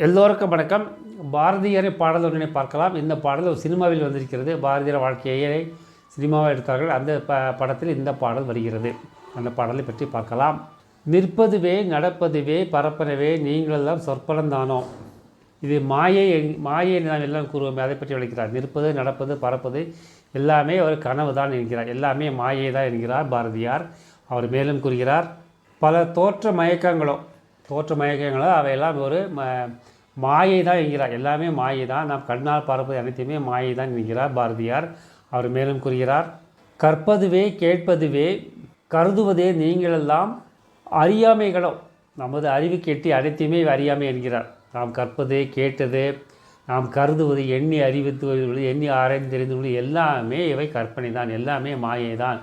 எல்லோருக்கும் வணக்கம். பாரதியாரை பாடல் ஒன்றினை பார்க்கலாம். இந்த பாடல் ஒரு சினிமாவில் வந்திருக்கிறது. பாரதியார் வாழ்க்கையை சினிமாவை எடுத்தார்கள். அந்த ப படத்தில் இந்த பாடல் வருகிறது. அந்த பாடலை பற்றி பார்க்கலாம். நிற்பதுவே நடப்பதுவே பரப்பனவே நீங்களெல்லாம் சொற்பனந்தானோ இது மாயை மாயை நாம் எல்லாம் கூறுவோமே அதை பற்றி விளக்கிறார். நிற்பது நடப்பது பரப்பது எல்லாமே ஒரு கனவு தான் என்கிறார். எல்லாமே மாயை தான் என்கிறார் பாரதியார். அவர் மேலும் கூறுகிறார் பல தோற்ற மயக்கங்களும் தோற்ற மயக்கங்களோ அவையெல்லாம் ஒரு ம மாயை தான் என்கிறார். எல்லாமே மாயை தான். நாம் கண்ணால் பார்ப்பது அனைத்தையுமே மாயை தான் என்கிறார் பாரதியார். அவர் மேலும் கூறுகிறார் கற்பதுவே கேட்பதுவே கருதுவதே நீங்களெல்லாம் அறியாமைகளோ. நமது அறிவு கேட்டி அனைத்தையுமே அறியாமை என்கிறார். நாம் கற்பது கேட்டது நாம் கருதுவது எண்ணி அறிவித்துவது எண்ணி ஆராய்ந்து தெரிந்து கொள்வது எல்லாமே இவை கற்பனை தான். எல்லாமே மாயை தான்.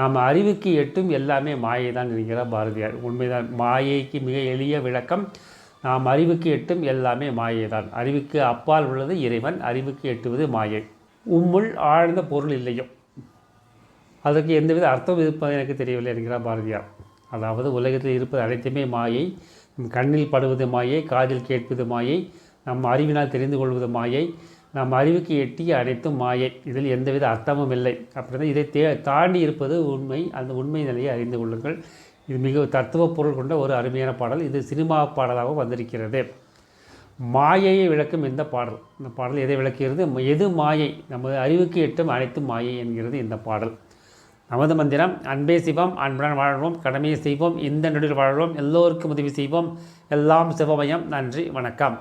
நாம் அறிவுக்கு எட்டும் எல்லாமே மாயை தான் என்கிறார் பாரதியார். உண்மைதான் மாயைக்கு மிக எளிய விளக்கம் நாம் அறிவுக்கு எட்டும் எல்லாமே மாயை தான் அறிவுக்கு அப்பால் உள்ளது இறைவன் அறிவுக்கு எட்டுவது மாயை. உம்முள் ஆழ்ந்த பொருள் இல்லையோ? அதற்கு எந்தவித அர்த்தம் இருப்பது எனக்கு தெரியவில்லை என்கிறார் பாரதியார். அதாவது உலகத்தில் இருப்பது அனைத்துமே மாயை கண்ணில் படுவது மாயை காதில் கேட்பது மாயை நம் அறிவினால் தெரிந்து கொள்வது மாயை நம் அறிவுக்கு எட்டிய அனைத்தும் மாயை. இதில் எந்தவித அர்த்தமும் இல்லை. அப்படின்னா இதை தே தாண்டி இருப்பது உண்மை. அந்த உண்மை நிலையை அறிந்து கொள்ளுங்கள். இது மிக தத்துவ பொருள் கொண்ட ஒரு அருமையான பாடல். இது சினிமா பாடலாகவும் வந்திருக்கிறது. மாயையை விளக்கும் இந்த பாடல். இந்த பாடல் எதை விளக்குகிறது? எது மாயை? நமது அறிவுக்கு எட்டும் அனைத்தும் மாயை என்கிறது இந்த பாடல். நமது மந்திரம் அன்பே சிவம் அன்புடன் வாழ்வோம் கடமையை செய்வோம் இந்த நொடியில் வாழ்வோம் எல்லோருக்கும் உதவி செய்வோம். எல்லாம் சிவமயம். நன்றி வணக்கம்.